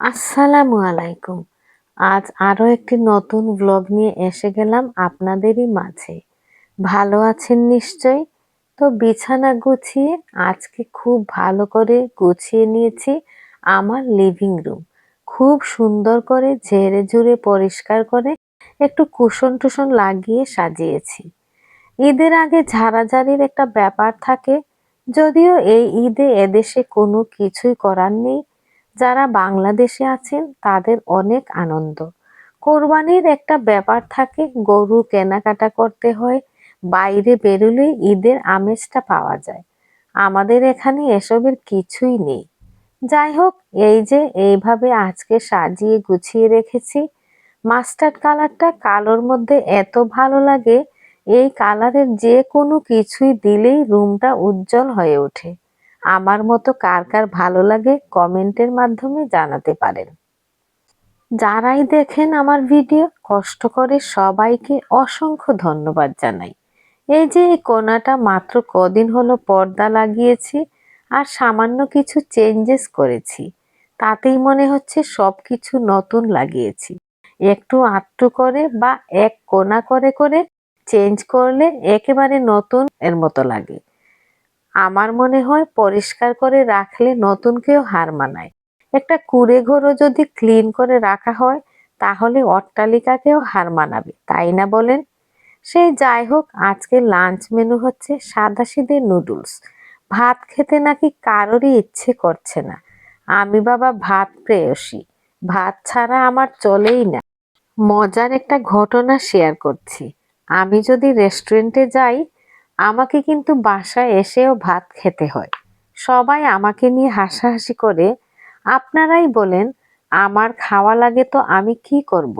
আসসালামু আলাইকুম। আজ আরও একটি নতুন ব্লগ নিয়ে এসে গেলাম আপনাদেরই মাঝে। ভালো আছেন নিশ্চয় তো বিছানা গুছিয়ে আজকে খুব ভালো করে গুছিয়ে নিয়েছি আমার লিভিং রুম খুব সুন্দর করে ঝেড়ে ঝুড়ে পরিষ্কার করে একটু কুশন টুসন লাগিয়ে সাজিয়েছি। ঈদের আগে ঝাড়াঝাড়ির একটা ব্যাপার থাকে, যদিও এই ঈদে এদেশে কোনো কিছুই করার নেই। যারা বাংলাদেশে আছেন, তাদের অনেক আনন্দ। কোরবানির একটা ব্যাপার থাকে, গরু কেনাকাটা করতে হয়, বাইরে বেরোলে ঈদের আমেজটা পাওয়া যায়। আমাদের এখানে এসবের কিছুই নেই। যাই হোক, এই যে এইভাবে আজকে সাজিয়ে গুছিয়ে রেখেছি, মাস্টার্ড কালারটা কালোর মধ্যে এত ভালো লাগে, এই কালারের যে কোনো কিছুই দিলেই রুমটা উজ্জ্বল হয়ে ওঠে। আমার মতো কার কার ভালো লাগে কমেন্টের মাধ্যমে জানাতে পারেন। যারাই দেখেন আমার ভিডিও, কষ্ট করে সবাইকে অসংখ্য ধন্যবাদ জানাই। এই যে এই কোনাটা মাত্র কদিন হলো পর্দা লাগিয়েছি আর সামান্য কিছু চেঞ্জেস করেছি, তাতেই মনে হচ্ছে সব কিছু নতুন লাগিয়েছি। একটু আটটু করে বা এক কোনা করে করে চেঞ্জ করলে একেবারে নতুন এর মতো লাগে। আমার মনে হয় পরিষ্কার করে রাখলে নতুনকেও হার মানায়। একটা কুড়ে ঘরও যদি ক্লিন করে রাখা হয়, তাহলে অট্টালিকাকেও হার মানাবে, তাই না বলেন? সেই যাই হোক, আজকে লাঞ্চ মেনু হচ্ছে সাদা সিদে নুডলস। ভাত খেতে নাকি কারোরই ইচ্ছে করছে না। আমি বাবা ভাত প্রেয়সী। ভাত ছাড়া আমার চলেই না। মজার একটা ঘটনা শেয়ার করছি। আমি যদি রেস্টুরেন্টে যাই আমাকে কিন্তু বাসায় এসেও ভাত খেতে হয়। সবাই আমাকে নিয়ে হাসাহাসি করে, আপনারাই বলেন, আমার খাওয়া লাগে তো আমি কি করব।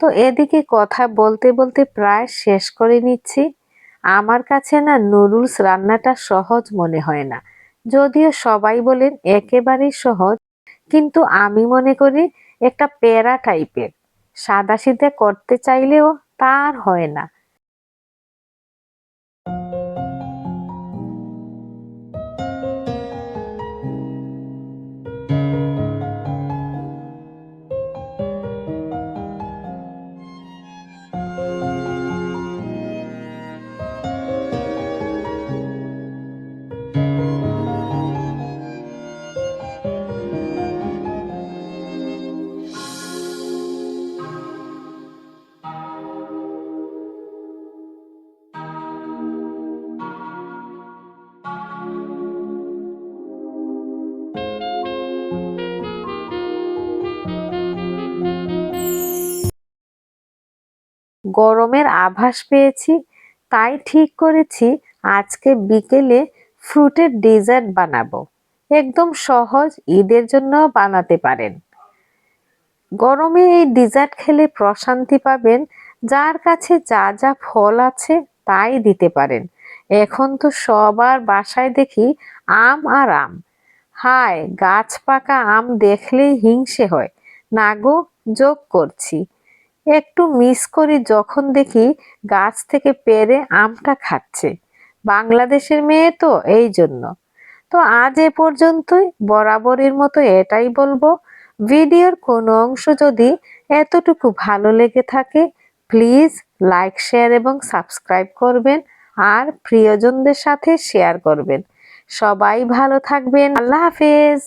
তো এদিকে কথা বলতে বলতে প্রায় শেষ করে নিচ্ছি। আমার কাছে না নুডলস রান্নাটা সহজ মনে হয় না। যদিও সবাই বলেন একেবারেই সহজ, কিন্তু আমি মনে করি একটা প্যারা টাইপের। সাদা সিধে করতে চাইলেও তার হয় না। গরমের আভাস পেয়েছি, তাই ঠিক করেছি আজকে বিকেলে ফ্রুটের ডেজার্ট বানাবো। একদম সহজ, ঈদের জন্য বানাতে পারেন। গরমে এই ডেজার্ট খেলে প্রশান্তি পাবেন, যার কাছে যা যা ফল আছে তাই দিতে পারেন। এখন তো সবার বাসায় দেখি আম আর আম। হায়, গাছ পাকা আম দেখলেই হিংসে হয়। নাগো, যোগ করছি। একটু মিস করি যখন দেখি গাছ থেকে পেরে আমটা খাচ্ছে। বাংলাদেশের মেয়ে তো এই জন্য। তো আজ এ পর্যন্তই, বরাবরের মতো এটাই বলব। ভিডিওর কোনো অংশ যদি এতটুকু ভালো লেগে থাকে, প্লিজ লাইক, শেয়ার এবং সাবস্ক্রাইব করবেন আর প্রিয়জনদের সাথে শেয়ার করবেন। সবাই ভালো থাকবেন। আল্লাহ হাফেজ।